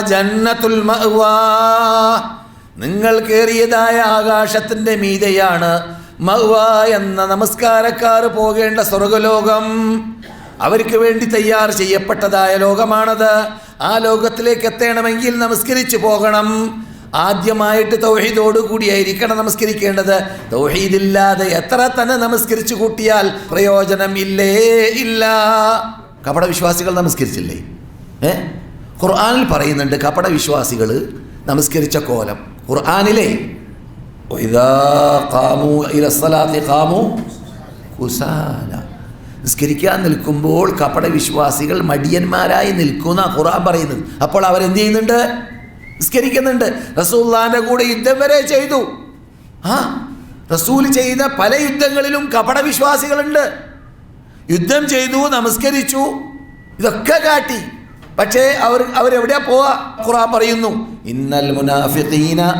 ജന്നത്തുൽ നിങ്ങൾ കയറിയതായ ആകാശത്തിന്റെ മീതയാണ് മഹ്വാ എന്ന നമസ്കാരക്കാർ പോകേണ്ട സ്വർഗലോകം. അവർക്ക് വേണ്ടി തയ്യാർ ചെയ്യപ്പെട്ടതായ ലോകമാണത്. ആ ലോകത്തിലേക്ക് എത്തണമെങ്കിൽ നമസ്കരിച്ചു പോകണം. ആദ്യമായിട്ട് തൗഹീദോടുകൂടിയായിരിക്കണം നമസ്കരിക്കേണ്ടത്. തൗഹീദില്ലാതെ എത്ര തന്നെ നമസ്കരിച്ചു കൂട്ടിയാൽ പ്രയോജനം ഇല്ലേ. ഇല്ല കപടവിശ്വാസികൾ നമസ്കരിച്ചില്ലേ? ഏഹ് ഖുർആാനിൽ പറയുന്നുണ്ട് കപട വിശ്വാസികൾ നമസ്കരിച്ച കോലം. ഖുർആാനിലെ നിസ്കരിക്കാൻ നിൽക്കുമ്പോൾ കപട വിശ്വാസികൾ മടിയന്മാരായി നിൽക്കുന്ന ഖുർആൻ പറയുന്നത്. അപ്പോൾ അവരെന്ത് ചെയ്യുന്നുണ്ട്? നിസ്കരിക്കുന്നുണ്ട്. റസൂല്ലാന്റെ കൂടെ യുദ്ധം വരെ ചെയ്തു. ആ റസൂൽ ചെയ്ത പല യുദ്ധങ്ങളിലും കപട വിശ്വാസികളുണ്ട്. യുദ്ധം ചെയ്തു നമസ്കരിച്ചു. ഇതൊക്കെ കാട്ടി. പക്ഷേ അവർ അവരെവിടെയാ പോവാ? ഖുറാൻ പറയുന്നു ഇന്നൽ മുനാഫിഖീന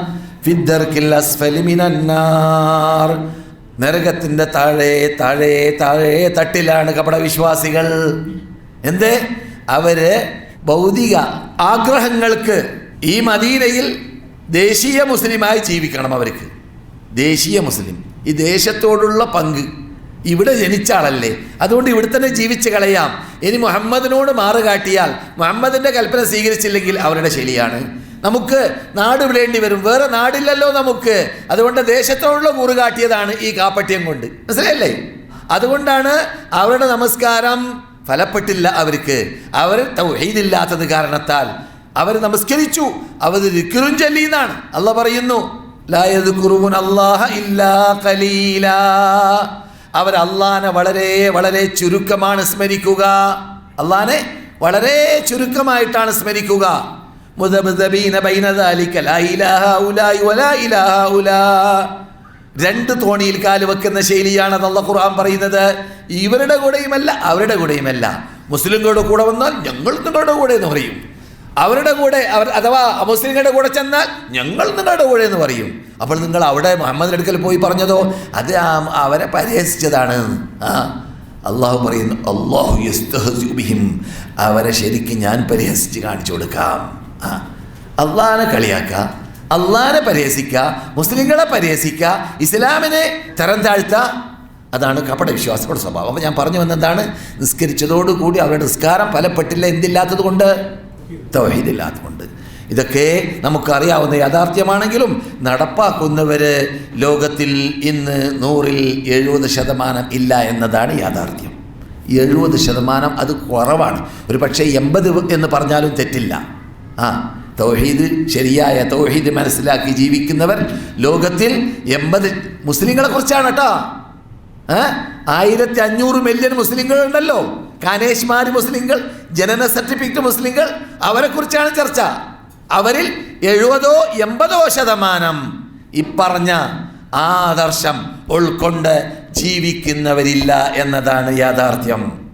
ഫിദ്ദർക്കിൽ അസ്ഫലി മിനന്നാർ. നരകത്തിന്റെ താഴെ താഴെ താഴെ തട്ടിലാണ് കപട വിശ്വാസികൾ എന്തേ? അവർ ഭൗതിക ആഗ്രഹങ്ങൾക്ക് ഈ മദീനയിൽ ദേശീയ മുസ്ലിമായി ജീവിക്കണം അവർക്ക്. ദേശീയ മുസ്ലിം. ഈ ദേശത്തോടുള്ള പങ്ക്. ഇവിടെ ജനിച്ച ആളല്ലേ അതുകൊണ്ട് ഇവിടെ തന്നെ ജീവിച്ച് കളയാം. ഇനി മുഹമ്മദിനോട് മാറു കാട്ടിയാൽ മുഹമ്മദിന്റെ കൽപ്പന സ്വീകരിച്ചില്ലെങ്കിൽ അവരുടെ ശരിയാണ്. നമുക്ക് നാട് വിടേണ്ടി വരും. വേറെ നാടില്ലല്ലോ നമുക്ക്. അതുകൊണ്ട് ദേശത്തോടുള്ള കൂറ് കാട്ടിയതാണ് ഈ കാപ്പട്യം കൊണ്ട്. മനസ്സിലായല്ലേ? അതുകൊണ്ടാണ് അവരുടെ നമസ്കാരം ഫലപ്പെട്ടില്ല അവർക്ക്. അവർ തൗഹീദില്ലാത്തത് കാരണത്താൽ അവർ നമസ്കരിച്ചു. അവർ രിക്കറും ചൊല്ലിയെന്നാണ്. അല്ല പറയുന്നു ലായത് കുറുവൻ അല്ലാഹ ഇല്ലാ ഖലീലാ. അവർ അള്ളാനെ വളരെ വളരെ ചുരുക്കമാണ് സ്മരിക്കുക. അള്ളാനെ വളരെ ചുരുക്കമായിട്ടാണ് സ്മരിക്കുക. രണ്ട് തോണിയിൽ കാൽ വെക്കുന്ന ശൈലിയാണ് നല്ല ഖുർആൻ പറയുന്നത്. ഇവരുടെ കൂടെയുമല്ല അവരുടെ കൂടെയുമല്ല. മുസ്ലിങ്ങളുടെ കൂടെ വന്നാൽ ഞങ്ങൾ നിങ്ങളുടെ കൂടെ എന്ന് പറയും. അവരുടെ കൂടെ അവർ അഥവാ മുസ്ലിങ്ങളുടെ കൂടെ ചെന്നാൽ ഞങ്ങൾ നിങ്ങളുടെ കൂടെ എന്ന് പറയും. അപ്പോൾ നിങ്ങൾ അവിടെ മുഹമ്മദിന്റെ അടുക്കൽ പോയി പറഞ്ഞതോ അത് അവരെ പരിഹസിച്ചതാണ് ആ അള്ളാഹു പറയുന്നു അള്ളാഹു അവരെ ശരിക്കും ഞാൻ പരിഹസിച്ച് കാണിച്ചു കൊടുക്കാം. ആ അള്ളാഹിനെ കളിയാക്കുക അള്ളാഹിനെ പരിഹസിക്കുക മുസ്ലിങ്ങളെ പരിഹസിക്കുക ഇസ്ലാമിനെ തരം താഴ്ത്തുക അതാണ് കപട വിശ്വാസികളുടെ സ്വഭാവം. അപ്പോൾ ഞാൻ പറഞ്ഞു വന്നെന്താണ് നിസ്കരിച്ചതോടുകൂടി അവരുടെ നിസ്കാരം ഫലപ്പെട്ടില്ല എന്തില്ലാത്തത് കൊണ്ട്. തൗഹീദില്ലാത്തതുകൊണ്ട്. ഇതൊക്കെ നമുക്കറിയാവുന്ന യാഥാർത്ഥ്യമാണെങ്കിലും നടപ്പാക്കുന്നവർ ലോകത്തിൽ ഇന്ന് നൂറിൽ എഴുപത് ശതമാനം ഇല്ല എന്നതാണ് യാഥാർത്ഥ്യം. എഴുപത് ശതമാനം അത് കുറവാണ്. ഒരു പക്ഷേ എൺപത് എന്ന് പറഞ്ഞാലും തെറ്റില്ല. ആ തൗഹീദ് ശരിയായ തൗഹീദ് മനസ്സിലാക്കി ജീവിക്കുന്നവർ ലോകത്തിൽ എൺപത് മുസ്ലിങ്ങളെ കുറിച്ചാണ് കേട്ടോ? ആയിരത്തി അഞ്ഞൂറ് മില്യൺ മുസ്ലിങ്ങൾ ഉണ്ടല്ലോ കാനേഷ്മാര് മുസ്ലിങ്ങൾ ജനന സർട്ടിഫിക്കറ്റ് മുസ്ലിങ്ങൾ അവരെ കുറിച്ചാണ് ചർച്ച. അവരിൽ എഴുപതോ എൺപതോ ശതമാനം ഇപ്പറഞ്ഞ ആദർശം ഉൾക്കൊണ്ട് ജീവിക്കുന്നവരില്ല എന്നതാണ് യാഥാർത്ഥ്യം.